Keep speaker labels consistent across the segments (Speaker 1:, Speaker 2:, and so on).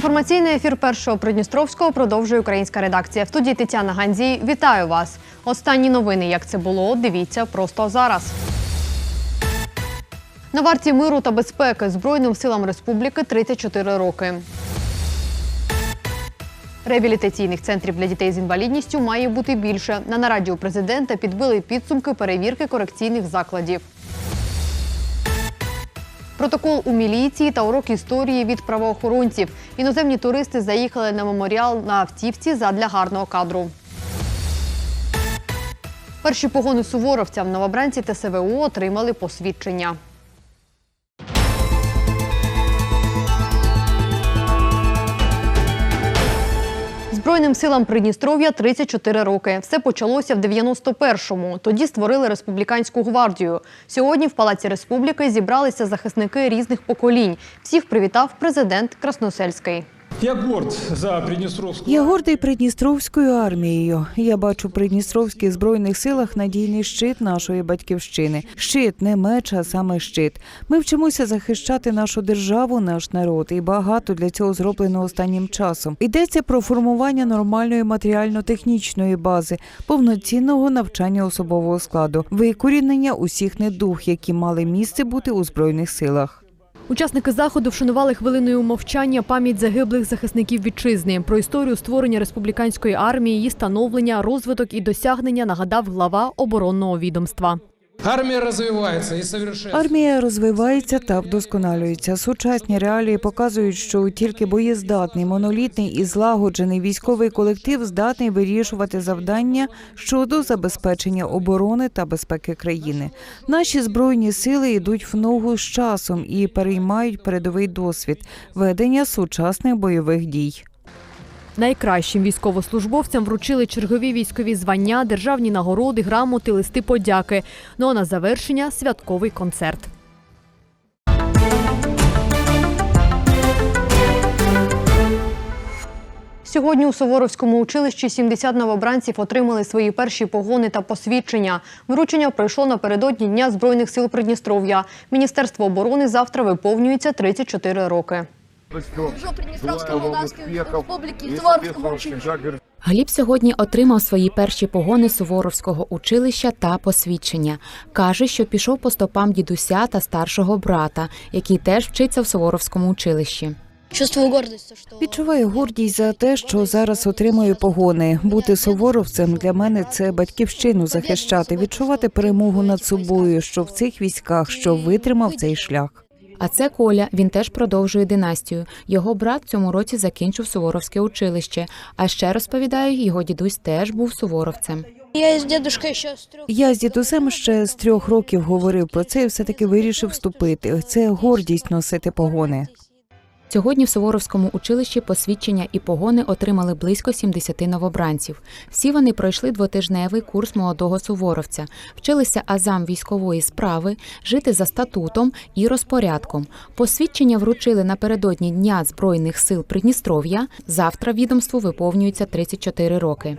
Speaker 1: Інформаційний ефір першого Придністровського продовжує українська редакція. В студії Тетяна Ганзій. Вітаю вас. Останні новини, як це було, дивіться просто зараз. На варті миру та безпеки Збройним силам республіки 34 роки. Реабілітаційних центрів для дітей з інвалідністю має бути більше. На нараді у президента підбили підсумки перевірки корекційних закладів. Протокол у міліції та урок історії від правоохоронців. Іноземні туристи заїхали на меморіал на автівці задля гарного кадру. Перші погони суворовцям новобранці ТСВО отримали посвідчення. Збройним силам Придністров'я 34 роки. Все почалося в 91-му. Тоді створили республіканську гвардію. Сьогодні в Палаці Республіки зібралися захисники різних поколінь. Всіх привітав президент Красносельський.
Speaker 2: Я горд за Придністровську.
Speaker 3: Я гордий Придністровською армією. Я бачу в Придністровських збройних силах надійний щит нашої батьківщини. Щит, не меч, а саме щит. Ми вчимося захищати нашу державу, наш народ, і багато для цього зроблено останнім часом. Йдеться про формування нормальної матеріально-технічної бази, повноцінного навчання особового складу, викорінення усіх недух, які мали місце бути у збройних силах.
Speaker 1: Учасники заходу вшанували хвилиною мовчання пам'ять загиблих захисників вітчизни. Про історію створення республіканської армії, її становлення, розвиток і досягнення нагадав глава оборонного відомства.
Speaker 2: Армія розвивається і совершенствується.
Speaker 3: Армія розвивається та вдосконалюється. Сучасні реалії показують, що тільки боєздатний, монолітний і злагоджений військовий колектив здатний вирішувати завдання щодо забезпечення оборони та безпеки країни. Наші збройні сили йдуть в ногу з часом і переймають передовий досвід ведення сучасних бойових дій.
Speaker 1: Найкращим військовослужбовцям вручили чергові військові звання, державні нагороди, грамоти, листи подяки. Ну а на завершення святковий концерт. Сьогодні у Суворовському училищі 70 новобранців отримали свої перші погони та посвідчення. Вручення пройшло напередодні Дня Збройних сил Придністров'я. Міністерство оборони завтра виповнюється 34 роки.
Speaker 4: Дружок Придністровської Молдавської Республіки, училища.
Speaker 5: Гліб сьогодні отримав свої перші погони Суворовського училища та посвідчення. Каже, що пішов по стопам дідуся та старшого брата, який теж вчиться в Суворовському училищі.
Speaker 3: Відчуваю гордість за те, що зараз отримую погони. Бути суворовцем для мене це батьківщину захищати, відчувати перемогу над собою, що в цих військах, що витримав цей шлях.
Speaker 5: А це Коля. Він теж продовжує династію. Його брат цьому році закінчив Суворовське училище. А ще розповідає, його дідусь теж був суворовцем.
Speaker 4: я з дідушкою ще з трьох.
Speaker 3: Я з дідусем ще з трьох років говорив про це і все таки вирішив вступити. Це гордість носити погони.
Speaker 5: Сьогодні в Суворовському училищі посвідчення і погони отримали близько 70 новобранців. Всі вони пройшли двотижневий курс молодого суворовця, вчилися азам військової справи, жити за статутом і розпорядком. Посвідчення вручили напередодні Дня Збройних сил Придністров'я. Завтра відомству виповнюється 34 роки.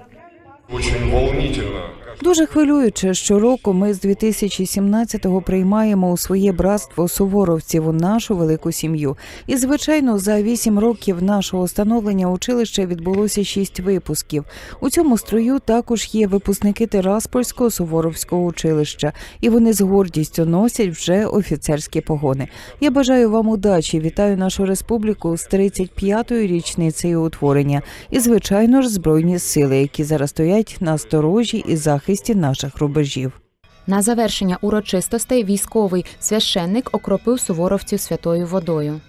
Speaker 6: Очень волнительно.
Speaker 3: Дуже хвилююче, щороку ми з 2017-го приймаємо у своє братство суворовців у нашу велику сім'ю. І звичайно, за вісім років нашого становлення училища відбулося шість випусків. У цьому строю також є випускники Тираспольського суворовського училища, і вони з гордістю носять вже офіцерські погони. Я бажаю вам удачі. Вітаю нашу республіку з 35-ю річницею утворення і, звичайно ж, збройні сили, які зараз стоять на сторожі і захисті наших рубежів.
Speaker 5: На завершення урочистостей військовий священник окропив суворовців святою водою.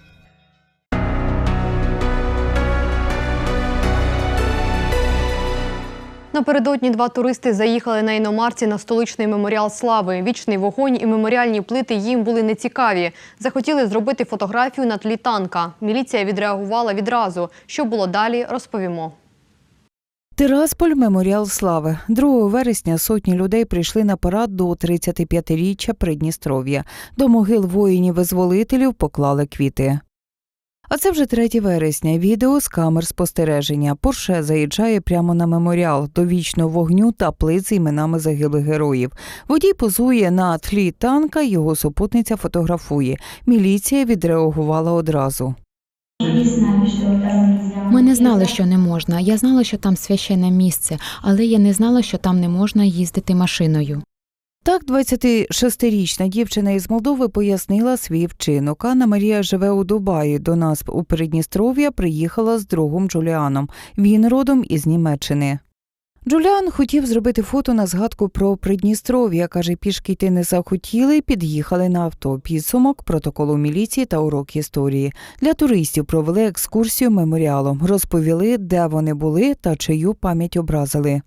Speaker 1: Напередодні два туристи заїхали на іномарці на столичний меморіал слави. Вічний вогонь і меморіальні плити їм були нецікаві. Захотіли зробити фотографію на тлі танка. Міліція відреагувала відразу. Що було далі, розповімо.
Speaker 3: Тирасполь меморіал слави. 2 вересня сотні людей прийшли на парад до 35-річчя Придністров'я. До могил воїнів-визволителів поклали квіти. А це вже 3 вересня. Відео з камер спостереження. Порше заїжджає прямо на меморіал до вічного вогню та плит з іменами загиблих героїв. Водій позує на тлі танка, його супутниця фотографує. Міліція відреагувала одразу.
Speaker 7: не
Speaker 5: Ми не знали, що не можна. Я знала, що там священне місце, але я не знала, що там не можна їздити машиною.
Speaker 3: Так, 26-річна дівчина із Молдови пояснила свій вчинок. Анна Марія живе у Дубаї. До нас у Придністров'я приїхала з другом Джуліаном. Він родом із Німеччини. Джуліан хотів зробити фото на згадку про Придністров'я. Каже, пішки йти не захотіли, під'їхали на авто. Підсумок протоколу міліції та урок історії. Для туристів провели екскурсію меморіалом, розповіли, де вони були та чию пам'ять образили.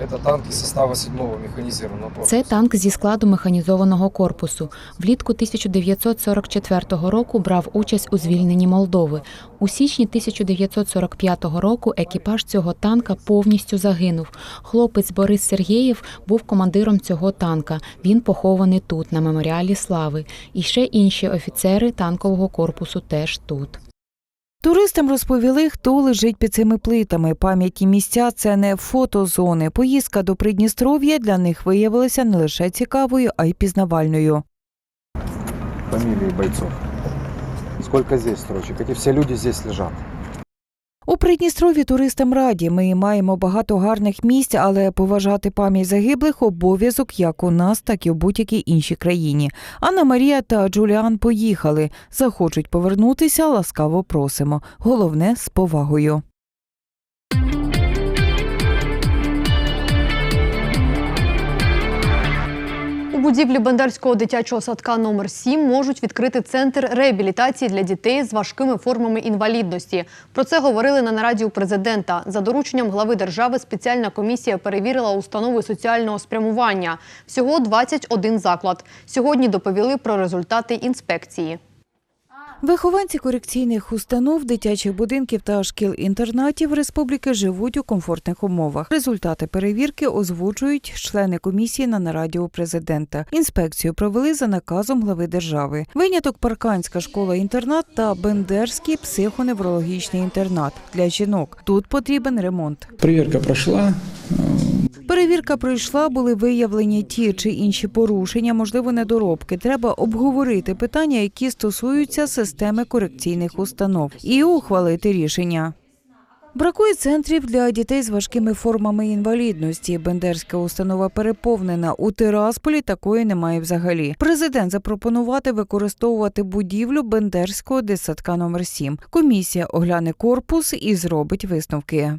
Speaker 8: Это танки состава 7-го механизированного корпуса.
Speaker 5: Це танк зі складу механізованого корпусу. Влітку 1944 року брав участь у звільненні Молдови. У січні 1945 року екіпаж цього танка повністю загинув. Хлопець Борис Сергєєв був командиром цього танка. Він похований тут, на меморіалі слави. І ще інші офіцери танкового корпусу теж тут.
Speaker 3: Туристам розповіли, хто лежить під цими плитами. Пам'ятні місця це не фотозони. Поїздка до Придністров'я для них виявилася не лише цікавою, а й пізнавальною.
Speaker 9: Фамілії бойцов. Скільки здесь строчок? Які всі люди здесь лежат.
Speaker 3: У Придністров'ї туристам раді. Ми маємо багато гарних місць, але поважати пам'ять загиблих обов'язок як у нас, так і в будь-якій іншій країні. Анна Марія та Джуліан поїхали. Захочуть повернутися, ласкаво просимо. Головне з повагою.
Speaker 1: У будівлі Бендерського дитячого садка номер 7 можуть відкрити центр реабілітації для дітей з важкими формами інвалідності. Про це говорили на нараді у президента. За дорученням глави держави спеціальна комісія перевірила установи соціального спрямування. Всього 21 заклад. Сьогодні доповіли про результати інспекції.
Speaker 3: Вихованці корекційних установ, дитячих будинків та шкіл-інтернатів республіки живуть у комфортних умовах. Результати перевірки озвучують члени комісії на нараді у президента. Інспекцію провели за наказом глави держави. Виняток Парканська школа-інтернат та Бендерський психоневрологічний інтернат для жінок. Тут потрібен ремонт.
Speaker 2: Проверка прошла.
Speaker 3: Перевірка пройшла, були виявлені ті чи інші порушення, можливо, недоробки. Треба обговорити питання, які стосуються системи корекційних установ, і ухвалити рішення. Бракує центрів для дітей з важкими формами інвалідності. Бендерська установа переповнена. У Тирасполі такої немає взагалі. Президент запропонувати використовувати будівлю Бендерського дитсадка номер 7 Комісія огляне корпус і зробить висновки.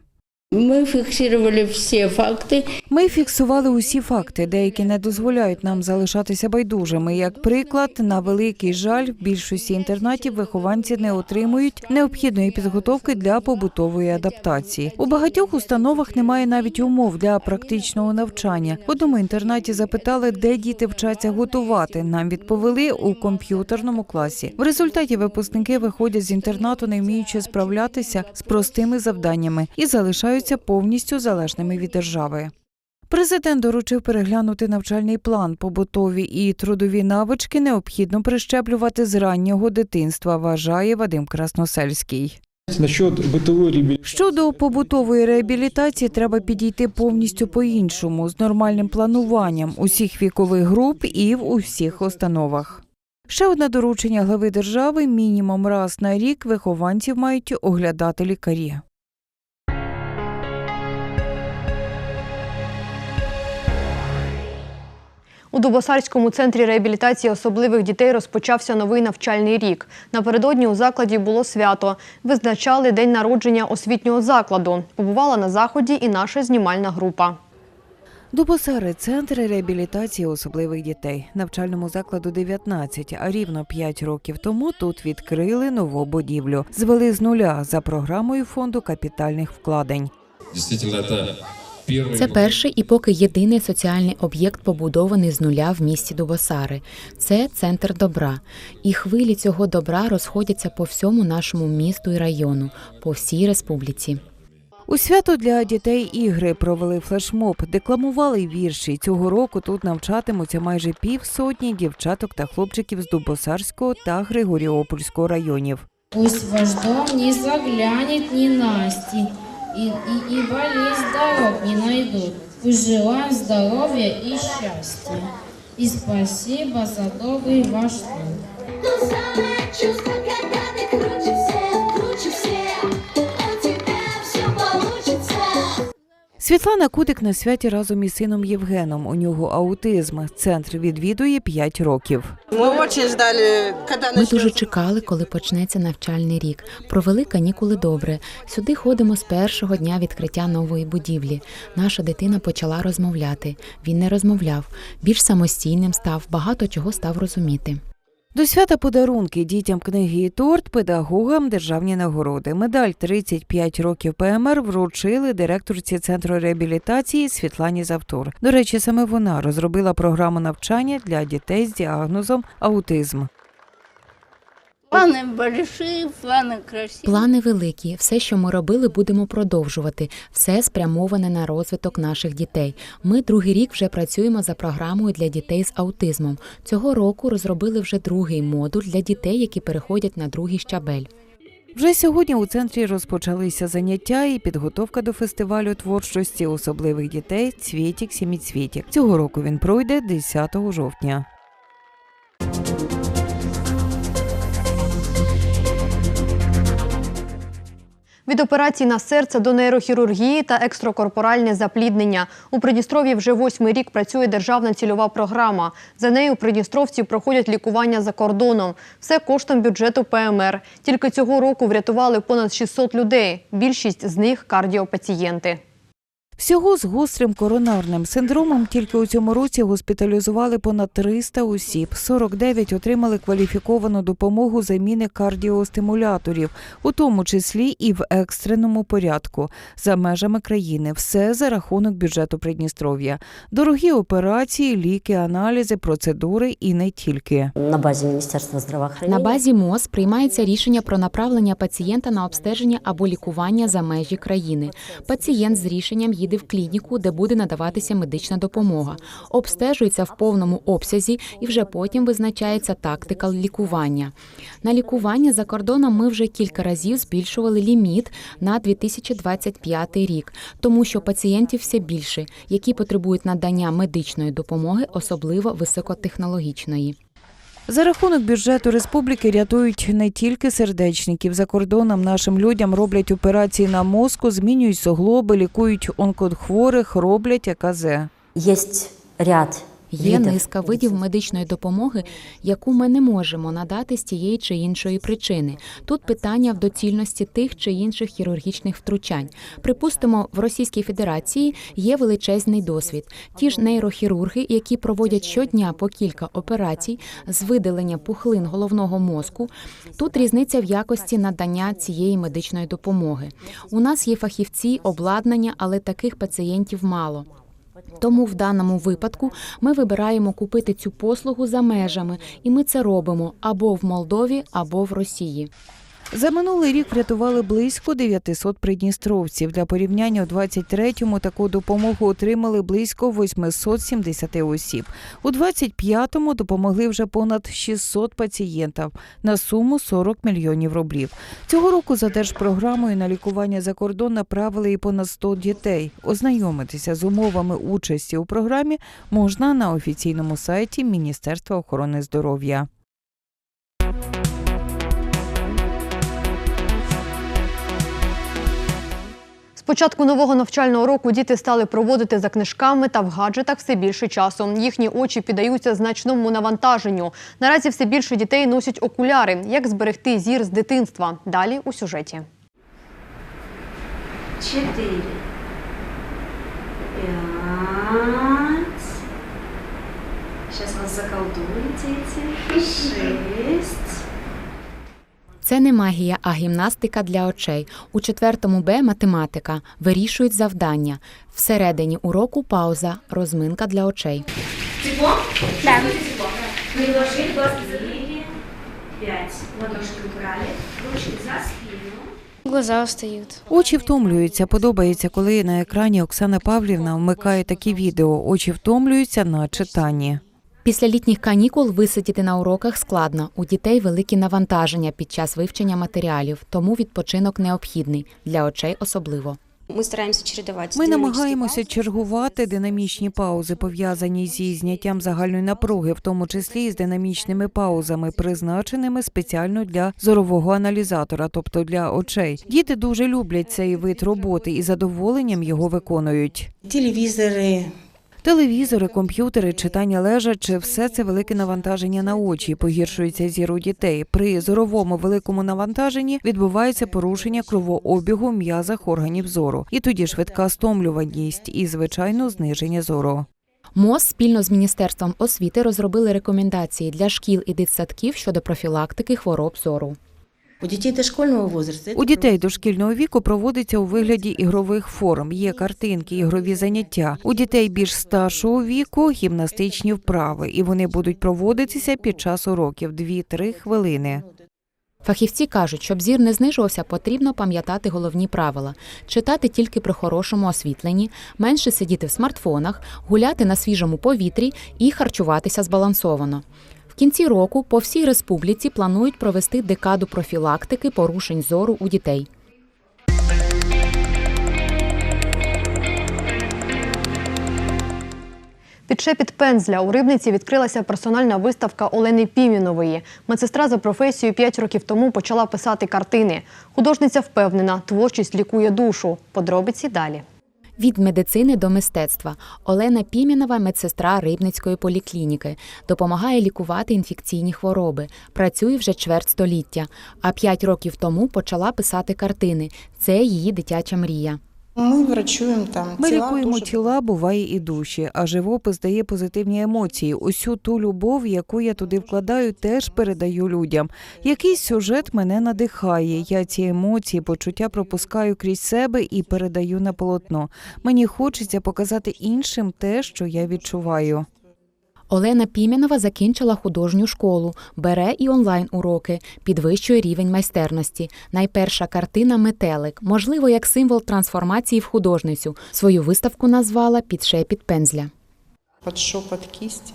Speaker 10: Мы фиксировали все факты.
Speaker 3: Ми фіксували усі факти, деякі не дозволяють нам залишатися байдужими. Як приклад, на великий жаль, в більшості інтернатів вихованці не отримують необхідної підготовки для побутової адаптації. У багатьох установах немає навіть умов для практичного навчання. В одному інтернаті запитали, де діти вчаться готувати. Нам відповіли у комп'ютерному класі. В результаті випускники виходять з інтернату, не вміючи справлятися з простими завданнями і залишаються повністю залежними від держави. Президент доручив переглянути навчальний план. Побутові і трудові навички необхідно прищеплювати з раннього дитинства, вважає Вадим Красносельський. Щодо побутової реабілітації, треба підійти повністю по-іншому з нормальним плануванням усіх вікових груп і в усіх установах. Ще одне доручення глави держави: мінімум раз на рік вихованців мають оглядати лікарі.
Speaker 1: У Дубосарському центрі реабілітації особливих дітей розпочався новий навчальний рік. Напередодні у закладі було свято. Визначали день народження освітнього закладу. Побувала на заході і наша знімальна група.
Speaker 3: Дубосари центр реабілітації особливих дітей. Навчальному закладу 19, а рівно 5 років тому тут відкрили нову будівлю. Звели з нуля за програмою фонду капітальних вкладень.
Speaker 6: Это первый...
Speaker 5: Це перший і поки єдиний соціальний об'єкт, побудований з нуля в місті Дубосари. Це центр добра. І хвилі цього добра розходяться по всьому нашому місту і району, по всій республіці.
Speaker 3: У свято для дітей ігри провели флешмоб, декламували вірші. Цього року тут навчатимуться майже півсотні дівчаток та хлопчиків з Дубосарського та Григоріопольського районів.
Speaker 10: Пусть ваш дом не заглянет ненасти, и, и, и болезнь дорог не найду. Пожелаю здоровья и счастья. И спасибо за добрый ваш труд.
Speaker 3: Світлана Кудик на святі разом із сином Євгеном. У нього аутизм. Центр відвідує 5 років.
Speaker 5: Ми дуже чекали, коли почнеться навчальний рік. Провели канікули добре. Сюди ходимо з першого дня відкриття нової будівлі. Наша дитина почала розмовляти. Він не розмовляв. Більш самостійним став, багато чого став розуміти.
Speaker 3: До свята подарунки дітям книги і торт, педагогам державні нагороди. Медаль 35 років ПМР вручили директорці центру реабілітації Світлані Завтор. До речі, саме вона розробила програму навчання для дітей з діагнозом аутизм.
Speaker 4: Планы большие, планы красивые.
Speaker 5: Плани великі. Все, що ми робили, будемо продовжувати. Все спрямоване на розвиток наших дітей. Ми другий рік вже працюємо за програмою для дітей з аутизмом. Цього року розробили вже другий модуль для дітей, які переходять на другий щабель.
Speaker 3: Вже сьогодні у центрі розпочалися заняття і підготовка до фестивалю творчості особливих дітей Цвітік Сіміцвітік. Цього року він пройде 10 жовтня.
Speaker 1: Від операцій на серце до нейрохірургії та екстракорпоральне запліднення. У Придністров'ї вже восьмий рік працює державна цільова програма. За нею придністровці проходять лікування за кордоном. Все коштом бюджету ПМР. Тільки цього року врятували понад 600 людей. Більшість з них кардіопацієнти.
Speaker 3: Всього з гострим коронарним синдромом тільки у цьому році госпіталізували понад 300 осіб. 49 отримали кваліфіковану допомогу заміни кардіостимуляторів, у тому числі і в екстреному порядку за межами країни. Все за рахунок бюджету Придністров'я. Дорогі операції, ліки, аналізи, процедури і не тільки.
Speaker 11: На базі Міністерства здравоохранения.
Speaker 5: На базі МОЗ приймається рішення про направлення пацієнта на обстеження або лікування за межі країни. Пацієнт з рішенням їде в клініку, де буде надаватися медична допомога. Обстежується в повному обсязі і вже потім визначається тактика лікування. На лікування за кордоном ми вже кілька разів збільшували ліміт на 2025 рік, тому що пацієнтів все більше, які потребують надання медичної допомоги, особливо високотехнологічної.
Speaker 3: За рахунок бюджету республіки рятують не тільки сердечників. За кордоном нашим людям роблять операції на мозку, змінюють суглоби, лікують онкохворих, роблять АКЗ.
Speaker 11: Є ряд
Speaker 5: Є низка видів медичної допомоги, яку ми не можемо надати з тієї чи іншої причини. Тут питання в доцільності тих чи інших хірургічних втручань. Припустимо, в Російській Федерації є величезний досвід. Ті ж нейрохірурги, які проводять щодня по кілька операцій з видалення пухлин головного мозку. Тут різниця в якості надання цієї медичної допомоги. У нас є фахівці, обладнання, але таких пацієнтів мало. Тому в даному випадку ми вибираємо купити цю послугу за межами, і ми це робимо або в Молдові, або в Росії.
Speaker 3: За минулий рік врятували близько 900 придністровців. Для порівняння у 23-му таку допомогу отримали близько 870 осіб. У 25-му допомогли вже понад 600 пацієнтів на суму 40 мільйонів рублів. Цього року за держпрограмою на лікування за кордон направили і понад 100 дітей. Ознайомитися з умовами участі у програмі можна на офіційному сайті Міністерства охорони здоров'я.
Speaker 1: Початку нового навчального року діти стали проводити за книжками та в гаджетах все більше часу. Їхні очі піддаються значному навантаженню. Наразі все більше дітей носять окуляри. Як зберегти зір з дитинства? Далі у сюжеті.
Speaker 7: Четыре. Пять. Сейчас вас заколдуют, дети. Шесть.
Speaker 5: Це не магія, а гімнастика для очей. У четвертому Б математика вирішують завдання. Всередині уроку пауза, розминка для очей.
Speaker 7: Тепло? Да. Приложили глазки. Пять. Ладошки убрали. Ручки за спину.
Speaker 4: Глаза устают.
Speaker 3: Очі втомлюються. Подобається, коли на екрані Оксана Павлівна вмикає такі відео. Очі втомлюються на читанні.
Speaker 5: Після літніх канікул висидіти на уроках складно. У дітей великі навантаження під час вивчення матеріалів, тому відпочинок необхідний для очей особливо.
Speaker 12: Мы стараемся чередовать
Speaker 3: Ми
Speaker 12: динамические
Speaker 3: намагаємося
Speaker 12: паузы.
Speaker 3: чергувати динамічні паузи, пов'язані зі зняттям загальної напруги, в тому числі і з динамічними паузами, призначеними спеціально для зорового аналізатора, тобто для очей. Діти дуже люблять цей вид роботи і з задоволенням його виконують.
Speaker 13: Телевизоры.
Speaker 3: Телевізори, комп'ютери, читання лежачи – все це велике навантаження на очі. Погіршується зір у дітей. При зоровому великому навантаженні відбувається порушення кровообігу м'язах органів зору. І тоді швидка стомлюваність і, звичайно, зниження зору.
Speaker 5: МОЗ спільно з Міністерством освіти розробили рекомендації для шкіл і дитсадків щодо профілактики хвороб зору.
Speaker 13: У детей дошкольного возраста.
Speaker 3: У дітей дошкільного віку проводиться у вигляді ігрових форм. Є картинки, ігрові заняття. У дітей більш старшого віку гімнастичні вправи, і вони будуть проводитися під час уроків 2-3 хвилини.
Speaker 5: Фахівці кажуть, щоб зір не знижувався, потрібно пам'ятати головні правила: читати тільки при хорошому освітленні, менше сидіти в смартфонах, гуляти на свіжому повітрі і харчуватися збалансовано. Кінці року по всій республіці планують провести декаду профілактики порушень зору у дітей.
Speaker 1: Під шепіт пензля у Рибниці відкрилася персональна виставка Олени Пімінової. Медсестра за професією 5 років тому почала писати картини. Художниця впевнена, творчість лікує душу. Подробиці далі.
Speaker 5: Від медицини до мистецтва Олена Пімінова, медсестра Рибницької поліклініки, допомагає лікувати інфекційні хвороби. Працює вже чверть століття. А п'ять років тому почала писати картини. Це її дитяча мрія.
Speaker 13: Мы врачуємо там
Speaker 3: Ми
Speaker 13: тіла
Speaker 3: лікуємо
Speaker 13: дуже...
Speaker 3: тіла, буває і душі, а живопис дає позитивні емоції. Усю ту любов, яку я туди вкладаю, теж передаю людям. Якийсь сюжет мене надихає. Я ці емоції, почуття пропускаю крізь себе і передаю на полотно. Мені хочеться показати іншим те, що я відчуваю.
Speaker 5: Олена Пімінова закінчила художню школу, бере і онлайн-уроки, підвищує рівень майстерності. Найперша картина Метелик, можливо, як символ трансформації в художницю. Свою виставку назвала Під шепіт пензля.
Speaker 13: Под шепот кисти.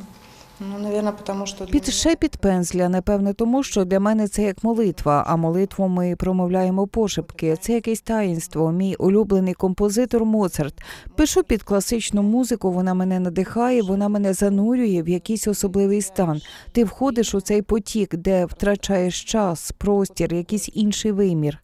Speaker 13: Ну, наверное, потому что... для
Speaker 3: Під шепіт пензля, напевне, тому що для мене це як молитва, а молитву ми промовляємо пошепки. Це якесь таїнство. Мій улюблений композитор Моцарт. Пишу під класичну музику, вона мене надихає, вона мене занурює в якийсь особливий стан. Ти входиш у цей потік, де втрачаєш час, простір, якийсь інший вимір.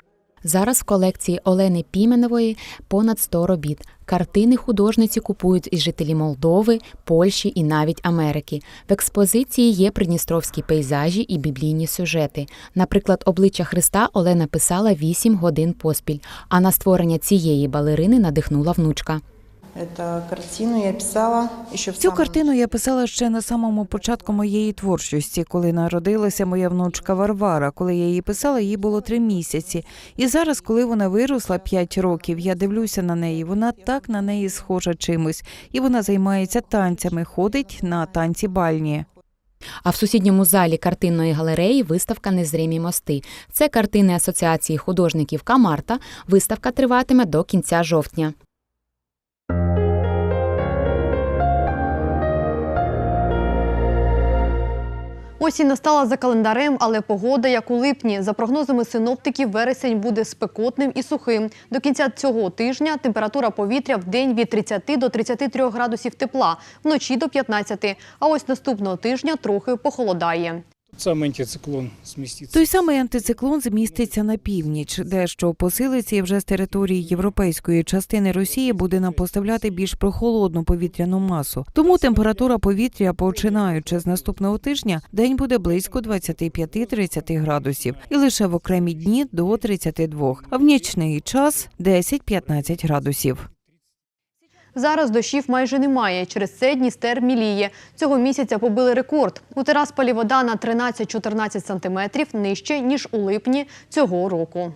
Speaker 5: Зараз в колекції Олени Піменової понад 100 робіт. Картини художниці купують і жителі Молдови, Польщі і навіть Америки. В експозиції є придністровські пейзажі і біблійні сюжети. Наприклад, обличчя Христа Олена писала 8 годин поспіль, а на створення цієї балерини надихнула внучка.
Speaker 13: Эту картину я писала еще в
Speaker 3: Цю картину я писала ще на самому початку моєї творчості, коли народилася моя внучка Варвара. Коли я її писала, їй було три місяці. І зараз, коли вона виросла п'ять років, я дивлюся на неї. Вона так на неї схожа чимось, і вона займається танцями, ходить на танці бальні.
Speaker 5: А в сусідньому залі картинної галереї виставка Незримі мости. Це картини Асоціації художників Камарта. Виставка триватиме до кінця жовтня.
Speaker 1: Осінь настала за календарем, але погода, як у липні. За прогнозами синоптиків, вересень буде спекотним і сухим. До кінця цього тижня температура повітря в день від 30 до 33 градусів тепла, вночі до 15. А ось наступного тижня трохи похолодає.
Speaker 2: Сам антициклон сместится.
Speaker 3: Той самий антициклон зміститься на північ, дещо посилиться і вже з території європейської частини Росії буде нам поставляти більш прохолодну повітряну масу. Тому температура повітря, починаючи з наступного тижня, день буде близько 25-30 градусів, і лише в окремі дні до 32, а в нічний час 10-15 градусів.
Speaker 1: Зараз дощів майже немає. Через це Дністер міліє. Цього місяця побили рекорд. У Терасполі вода на 13-14 сантиметрів нижче, ніж у липні цього року.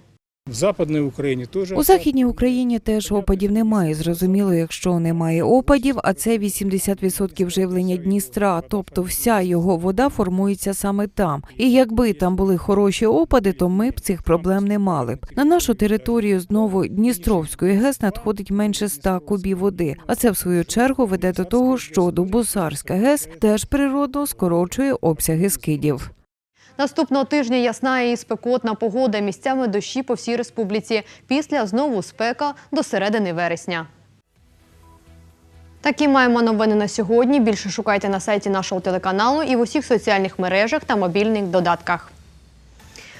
Speaker 2: В Западной Украине тоже.
Speaker 3: У західній Україні теж опадів немає. Зрозуміло, якщо немає опадів, а це 80% живлення Дністра, тобто вся його вода формується саме там. І якби там були хороші опади, то ми б цих проблем не мали б. На нашу територію знову Дністровської ГЕС надходить менше 100 кубів води. А це в свою чергу веде до того, що Дубосарська ГЕС теж природно скорочує обсяги скидів.
Speaker 1: Наступного тижня ясна і спекотна погода. Місцями дощі по всій республіці. Після знову спека до середини вересня. Такі маємо новини на сьогодні. Більше шукайте на сайті нашого телеканалу і в усіх соціальних мережах та мобільних додатках.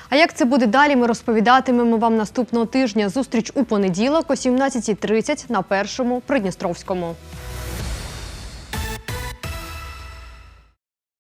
Speaker 1: А як це буде далі, ми розповідатимемо вам наступного тижня. Зустріч у понеділок о 17.30 на першому Придністровському.